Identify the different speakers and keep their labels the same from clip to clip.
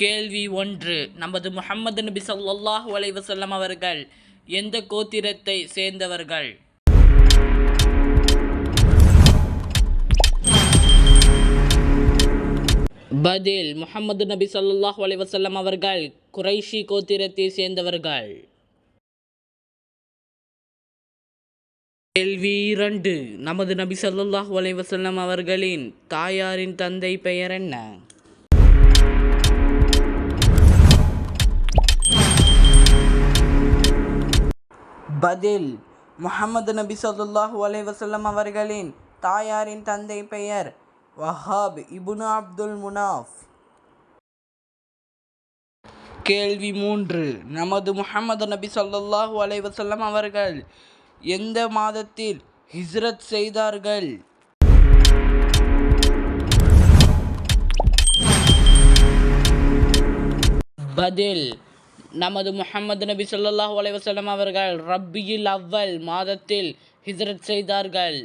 Speaker 1: கேள்வி ஒன்று. நமது முகமது நபி சொல்லாஹ் வலைவசல்லம் அவர்கள் எந்த கோத்திரத்தை சேர்ந்தவர்கள்? பதில் முகமது நபி சொல்லாஹ் வலைவசல்லம் அவர்கள் குறைஷி கோத்திரத்தை சேர்ந்தவர்கள். கேள்வி இரண்டு. நமது நபி சொல்லாஹ் வலைவசல்லம் அவர்களின் தாயாரின் தந்தை பெயர் என்ன? பதில். முகமது நபி ஸல்லல்லாஹு அலைஹி வஸல்லம் அவர்களின் தாயாரின் தந்தை பெயர் வஹாப் இபுனு அப்துல் முனாஃப். கேள்வி மூன்று. நமது முகமது நபி ஸல்லல்லாஹு அலைஹி வஸல்லம் அவர்கள் எந்த மாதத்தில் ஹிஸ்ரத் செய்தார்கள்? பதில். நமது முஹம்மது நபி ஸல்லல்லாஹு அலைஹி வஸல்லம் அவர்கள் ரப்பியில் அவ்வல் மாதத்தில் ஹிஜரத் செய்தார்கள்.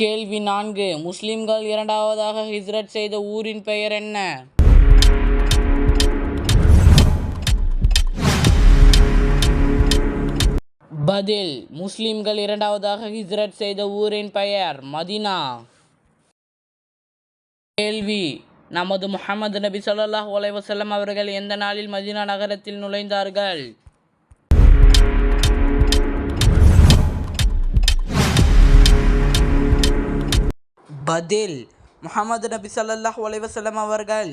Speaker 1: கேள்வி நான்கு முஸ்லிம்கள் இரண்டாவதாக ஹிஜ்ரத் செய்த ஊரின் பெயர் என்ன? பதில் முஸ்லிம்கள் இரண்டாவதாக ஹிஜ்ரத் செய்த ஊரின் பெயர் மதினா. கேள்வி. நமது முகமது நபி சொல்லாஹ் அலைஹி அவர்கள் எந்த நாளில் மதீனா நகரத்தில் நுழைந்தார்கள்? பதில். முகமது நபி ஸல்லல்லாஹு அலைஹி அவர்கள்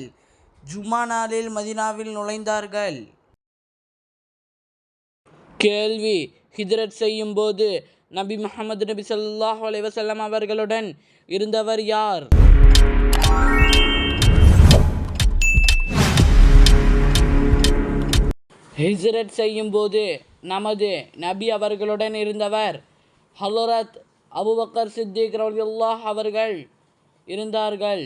Speaker 1: ஜுமா நாளில் மதீனாவில் நுழைந்தார்கள். கேள்வி. ஹிஜ்ரத் செய்யும் போது நபி முஹம்மது நபி ஸல்லல்லாஹு அலைஹி அவர்களுடன் இருந்தவர் யார்? ஹிஜ்ரத் செய்யும் போது நமது நபி அவர்களுடன் இருந்தவர் ஹலரத் அபுபக்கர் சித்திக் ரலியல்லாஹ் அவர்கள் இருந்தார்கள்.